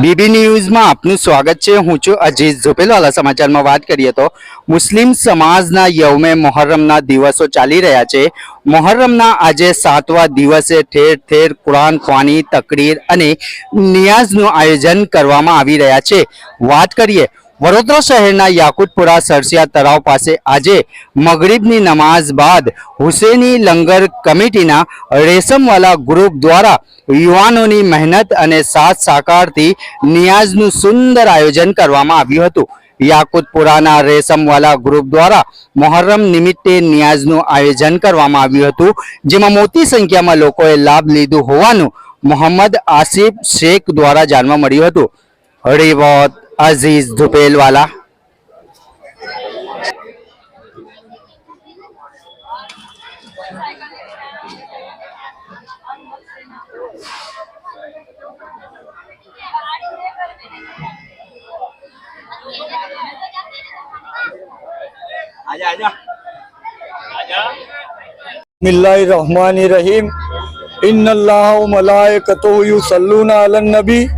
BB ન્યૂઝમાં આપનું સ્વાગત છે. હું છું અજીત ઝોપેલવાલા સમાચારમાં વાત કરીએ તો મુસ્લિમ સમાજના યવમે મોહર્રમના દિવસો ચાલી રહ્યા છે. મોહર્રમના આજે સાતવા દિવસે ઠેર ઠેર કુરાન ખ્વાની તકરીર અને નિયાઝનું આયોજન કરવામાં આવી રહ્યા છે. વાત કરીએ વડોદરા શહેરના યાકુતપુરા સરસિયા તળાવ પાસે આજે મગરીબની નમાઝ બાદ હુસેની લંગર કમિટીના રેશમવાલા ગ્રુપ દ્વારા યુવાનોની મહેનત અને સાથ સાકારથી નિયાઝનું સુંદર આયોજન કરવામાં આવ્યું હતું. યાકુતપુરાના રેશમવાલા ગ્રુપ દ્વારા મોહર્રમ નિમિત્તે નિયાઝનું આયોજન કરવામાં આવ્યું હતું, જેમાં મોટી સંખ્યામાં લોકોએ લાભ લીધું હોવાનું મોહમ્મદ આસિફ શેખ દ્વારા જાણવા મળ્યું હતું. अजीज धुपेल वाला بسم الله الرحمن الرحيم. إن الله وملائكته يصلون على النبي.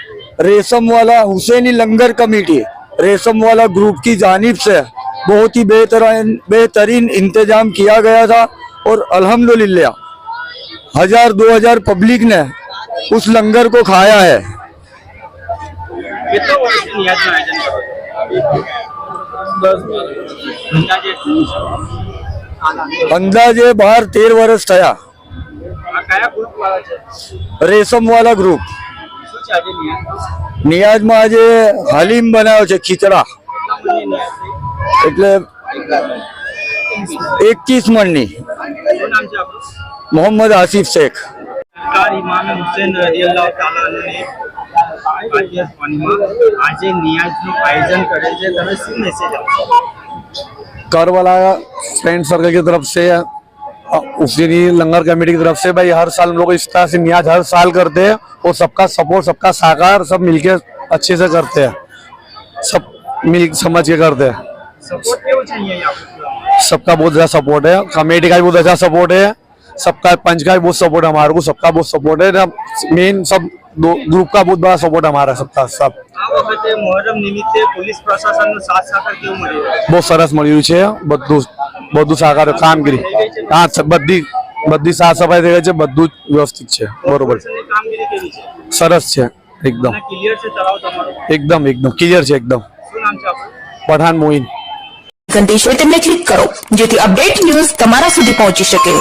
रेशम वाला हुसैनी लंगर कमेटी रेशम वाला ग्रुप की जानब से बहुत ही बेहतरीन बेहतरीन इंतज़ाम किया गया था और अल्हम्दुलिल्लाह हज़ार दो हज़ार पब्लिक ने उस लंगर को खाया है। अंदाजे बाहर तेरह वर्ष थया। रेशम वाला ग्रुप નિયાજમાં આજે હલીમ બનાવ્યો છે ખીચડા કેટલા મણની નિયાજ એટલે એકવીસ મણની શું નામ છે આપણું મોહમ્મદ આસિફ શેખ સરકાર ઇમામ હુસેન રદિયલ્લાહુ તાલા અન્હુની આજે ફનમાં આજે નિયાજનું આયોજન કરે છે તમે શું મેસેજ આપશો करवाला फ्रेंड सर्कल की तरफ से उसी लंगर कमेटी की तरफ से भाई हर साल हम लोग इस तरह से न्याज हर साल करते हैं और सबका सपोर्ट सबका साकार सब मिलके अच्छे से करते हैं सब मिल समझ के करते हैं સપોર્ટ કેવો છે અહીંયા આપણે सबका बहुत ज्यादा सपोर्ट है कमेटी का भी बहुत अच्छा सपोर्ट है सबका पंच का भी बहुत सपोर्ट है हमारे को सबका बहुत सपोर्ट है मेन सब दो ग्रुप का बहुत बड़ा सपोर्ट हमारा सबका सब આ વખતે મોહરમ નિમિત્તે પોલીસ પ્રશાસનનો સાથ સાકાર કેવું મળી રહ્યો બહુ સરસ મળ્યું છે બધું બધું સાકાર, કામગીરી. હા બધી બધી સાફ સફાઈ થઈ ગઈ છે, બધું જ વ્યવસ્થિત છે. બરોબર. સરસ છે, એકદમ. એકદમ એકદમ. ક્લિયર છે, એકદમ. પઠાન મોઇન. ઘંટી તેમને ક્લિક કરો, જેથી અપડેટ ન્યૂઝ તમારા સુધી પહોંચી શકે.